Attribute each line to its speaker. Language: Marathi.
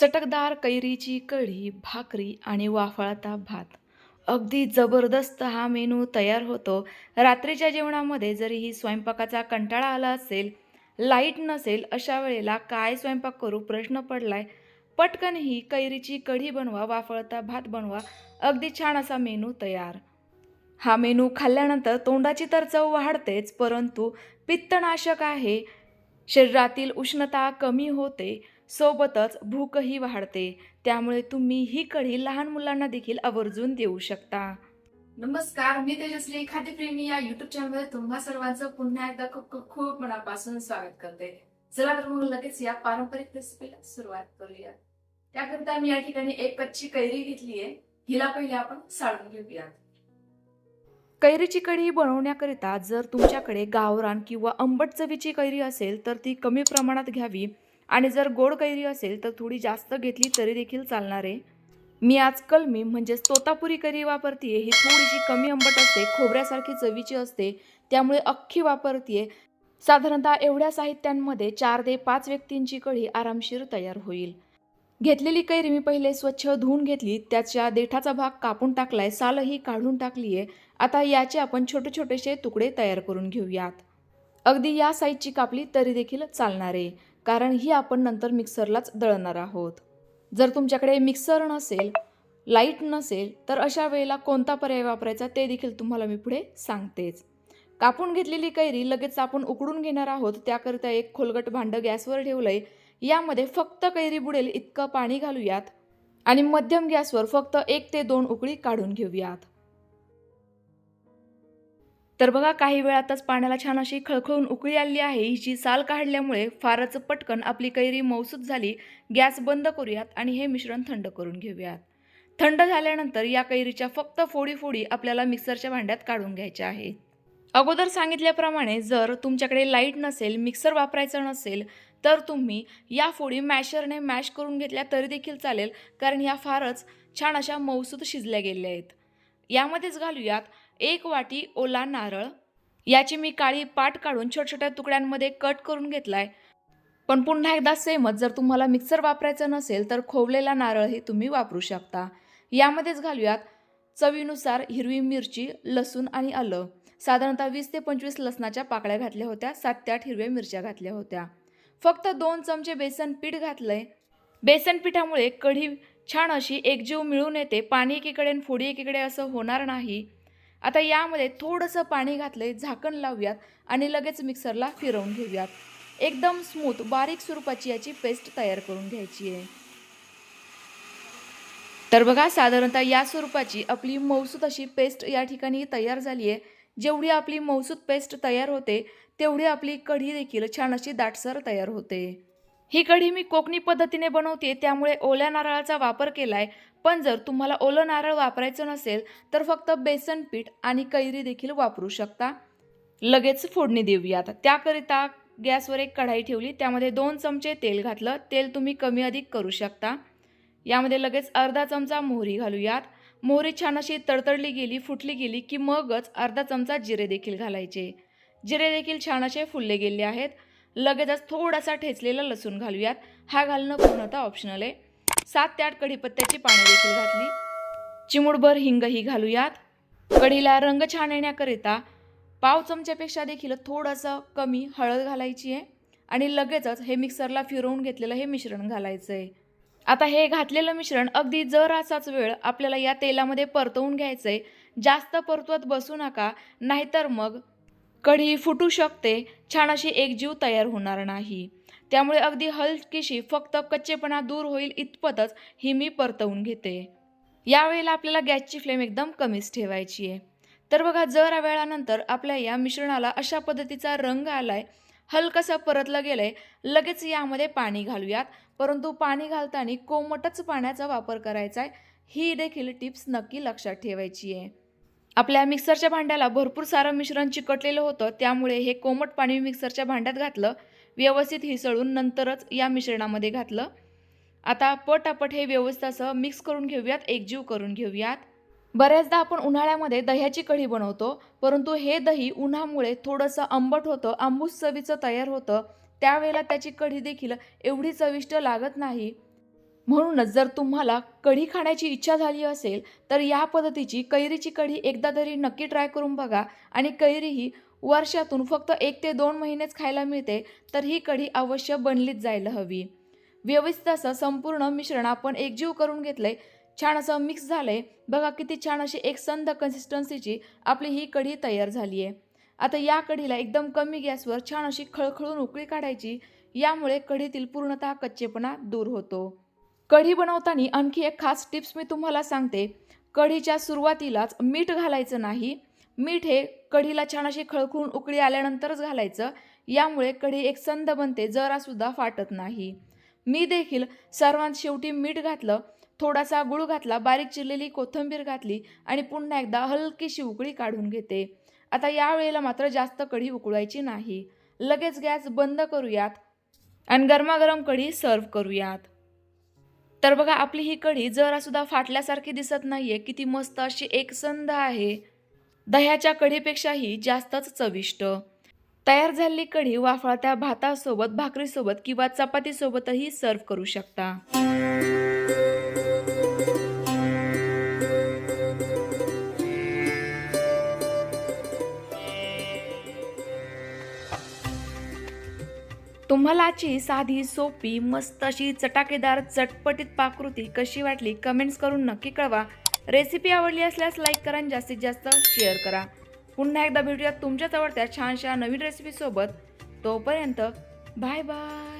Speaker 1: चटकदार कैरीची कढी भाकरी आणि वाफळता भात. अगदी जबरदस्त हा मेनू तयार होतो. रात्रीच्या जेवणामध्ये जरीही स्वयंपाकाचा कंटाळा आला असेल लाइट नसेल अशा वेळेला काय स्वयंपाक करू प्रश्न पडलाय? पटकन ही कैरीची कढी बनवा वाफळता भात बनवा. अगदी छान असा मेनू तयार. हा मेनू खाल्ल्यानंतर तोंडाची तर चव वाढतेच परंतु पित्तनाशक आहे. शरीरातील उष्णता कमी होते. सोबतच भूकही वाढते. त्यामुळे तुम्ही ही कढी लहान मुलांना देखील आवर्जून देऊ शकता.
Speaker 2: नमस्कार मी तेजश्री खाद्यप्रेमी या युट्यूब चॅनलमध्ये तुम्हा सर्वांचं पुन्हा एकदा खूप खूप खूप मनापासून स्वागत करते. चला तर मग लगेच या पारंपरिक रेसिपीला सुरुवात करूया. त्याकरिता मी या ठिकाणी एक कच्ची कैरी घेतली आहे. हिला पहिले आपण साळून घेऊया
Speaker 1: कैरीची कढी बनवण्याकरिता जर तुमच्याकडे गावरान किंवा आंबट चवीची कैरी असेल तर ती कमी प्रमाणात घ्यावी. आणि जर गोड कैरी असेल तर थोडी जास्त घेतली तरी देखील चालणार. आहे मी आज कलमी म्हणजेच तोतापुरी कैरी वापरतीये ही थोडीशी कमी आंबट असते खोबऱ्यासारखी चवीची असते त्यामुळे अख्खी वापरतीये. साधारणतः एवढ्या साहित्यांमध्ये चार ते पाच व्यक्तींची कढी आरामशीर तयार होईल. घेतलेली कैरी मी पहिले स्वच्छ धुवून घेतली त्याच्या देठाचा भाग कापून टाकलाय सालही काढून टाकली आहे आता याचे आपण छोटे छोटेसे तुकडे तयार करून घेऊयात. अगदी या साईजची कापली तरी देखील चालणार. आहे कारण ही आपण नंतर मिक्सरलाच दळणार आहोत. जर तुमच्याकडे मिक्सर नसेल लाइट नसेल तर अशा वेळेला कोणता पर्याय वापरायचा ते देखील तुम्हाला मी पुढे सांगतेच. कापून घेतलेली कैरी लगेच आपण उकडून घेणार आहोत त्याकरिता एक खोलगट भांडं गॅसवर ठेवलंय. यामध्ये फक्त कैरी बुडेल इतकं पाणी घालूयात आणि मध्यम गॅसवर फक्त एक ते दोन उकळी काढून घेऊयात. तर बघा काही वेळातच पाण्याला छान अशी खळखळून उकळी आली आहे. हिची साल काढल्यामुळे फारच पटकन आपली कैरी मौसूद झाली. गॅस बंद करूयात आणि हे मिश्रण थंड करून घेऊयात. थंड झाल्यानंतर या कैरीच्या फक्त फोडी फोडी आपल्याला मिक्सरच्या भांड्यात काढून घ्यायच्या आहेत. अगोदर सांगितल्याप्रमाणे जर तुमच्याकडे लाइट नसेल मिक्सर वापरायचं नसेल तर तुम्ही या फोडी मॅशरने मॅश करून घेतल्या तरी देखील चालेल कारण ह्या फारच छान अशा मौसूद शिजल्या गेल्या आहेत. यामध्येच घालूयात एक वाटी ओला नारळ. याची मी काळी पाट काढून छोट्या छोट्या तुकड्यांमध्ये कट करून घेतला आहे पण पुन्हा एकदा सेमच जर तुम्हाला मिक्सर वापरायचं नसेल तर खोवलेला नारळही तुम्ही वापरू शकता. यामध्येच घालूयात चवीनुसार हिरवी मिरची लसूण आणि आलं. साधारणतः वीस ते पंचवीस लसणाच्या पाकळ्या घातल्या होत्या सात ते आठ हिरव्या मिरच्या घातल्या होत्या. फक्त दोन चमचे बेसन पीठ घातलंय. बेसन पिठामुळे कढी छान अशी एकजीव मिळून येते. पाणी एकीकडे आणि फोडी एकीकडे असं होणार नाही. आता यामध्ये थोडंसं पाणी घातलंय झाकण लावूयात आणि लगेच मिक्सरला फिरवून घेऊयात. एकदम स्मूथ बारीक स्वरूपाची याची पेस्ट तयार करून घ्यायची आहे. तर बघा साधारणतः या स्वरूपाची आपली मौसूत अशी पेस्ट या ठिकाणी तयार झाली आहे. जेवढी आपली मौसूत पेस्ट तयार होते तेवढी आपली कढी देखील छान अशी दाटसर तयार होते. ही कढी मी कोकणी पद्धतीने बनवते त्यामुळे ओल्या नारळाचा वापर केला आहे पण जर तुम्हाला ओलं नारळ वापरायचं नसेल तर फक्त बेसन पीठ आणि कैरी देखील वापरू शकता. लगेच फोडणी देऊयात. त्याकरिता गॅसवर एक कढाई ठेवली त्यामध्ये दोन चमचे तेल घातलं. तेल तुम्ही कमी अधिक करू शकता. यामध्ये लगेच अर्धा चमचा मोहरी घालूयात. मोहरी छान अशी तडतडली गेली फुटली गेली की मगच अर्धा चमचा जिरे देखील घालायचे. जिरे देखील छान असे फुलले गेले आहेत. लगेचच थोडासा ठेचलेला लसूण घालूयात. हा घालणं पूर्णतः ऑप्शनल आहे. सात ते आठ कढीपत्त्याची पाने देखील घातली. चिमुडभर हिंगही घालूयात. कढीला रंग छान येण्याकरिता पाव चमच्यापेक्षा देखील थोडंसं कमी हळद घालायची आहे आणि लगेचच हे मिक्सरला फिरवून घेतलेलं हे मिश्रण घालायचं आहे आता हे घातलेलं मिश्रण अगदी जर असाच वेळ आपल्याला या तेलामध्ये परतवून घ्यायचं आहे जास्त परतवत बसू नका नाहीतर मग कढी फुटू शकते छान अशी एक जीव तयार होणार नाही. त्यामुळे अगदी हलकीशी फक्त कच्चेपणा दूर होईल इतपतच ही मी परतवून घेते. यावेळेला आपल्याला गॅसची फ्लेम एकदम कमीच ठेवायची आहे. तर बघा जरा वेळानंतर आपल्या या मिश्रणाला अशा पद्धतीचा रंग आलाय. हलकसं परतलं गेलंय. लगेच यामध्ये पाणी घालूयात. परंतु पाणी घालताना कोमटच पाण्याचा वापर करायचा आहे ही देखील टिप्स नक्की लक्षात ठेवायची आहे. आपल्या मिक्सरच्या भांड्याला भरपूर सारं मिश्रण चिकटलेलं होतं त्यामुळे हे कोमट पाणी मिक्सरच्या भांड्यात घातलं व्यवस्थित हिसळून नंतरच या मिश्रणामध्ये घातलं. आता पटापट हे व्यवस्थित असं मिक्स करून घेऊयात एकजीव करून घेऊयात. बऱ्याचदा आपण उन्हाळ्यामध्ये दह्याची कढी बनवतो परंतु हे दही उन्हामुळे थोडंसं आंबट होतं आंबूस चवीचं तयार होतं त्यावेळेला त्याची कढी देखील एवढी चविष्ट लागत नाही. म्हणूनच जर तुम्हाला कढी खाण्याची इच्छा झाली असेल तर या पद्धतीची कैरीची कढी एकदा तरी नक्की ट्राय करून बघा. आणि कैरी ही वर्षातून फक्त एक ते दोन महिनेच खायला मिळते तर ही कढी अवश्य बनलीच जायला हवी. व्यवस्थित असं संपूर्ण मिश्रण आपण एकजीव करून घेतलंय. छान असं मिक्स झालंय. बघा किती छान अशी एक संद कन्सिस्टन्सीची आपली ही कढी तयार झाली आहे आता या कढीला एकदम कमी गॅसवर छान अशी खळखळून उकळी काढायची. यामुळे कढीतील पूर्णतः कच्चेपणा दूर होतो. कढी बनवताना आणखी एक खास टिप्स मी तुम्हाला सांगते. कढीच्या सुरुवातीलाच मीठ घालायचं नाही. मीठ हे कढीला छान अशी खळखळून उकळी आल्यानंतरच घालायचं. यामुळे कढी एक संद बनते जरासुद्धा फाटत नाही. मी देखील सर्वांत शेवटी मीठ घातलं थोडासा गुळ घातला बारीक चिरलेली कोथिंबीर घातली आणि पुन्हा एकदा हलकीशी उकळी काढून घेते. आता या वेळेला मात्र जास्त कढी उकळायची नाही. लगेच गॅस बंद करूयात आणि गरमागरम कढी सर्व करूयात. तर बघा आपली ही कढी जरासुद्धा फाटल्यासारखी दिसत नाहीये. किती मस्त अशी एकसंध आहे. दह्याच्या कढीपेक्षाही जास्तच चविष्ट. तयार झालेली कढी वाफळत्या भातासोबत भाकरीसोबत किंवा चपातीसोबतही सर्व करू शकता. तुम्हालाची साधी सोपी मस्त अशी चटाकेदार चटपटीत पाककृती कशी वाटली कमेंट्स करून नक्की कळवा. रेसिपी आवडली असल्यास लाईक करा आणि जास्तीत जास्त शेअर करा. पुन्हा एकदा भेटूया तुमच्याच आवडत्या छानशा नवीन रेसिपीसोबत तोपर्यंत बाय बाय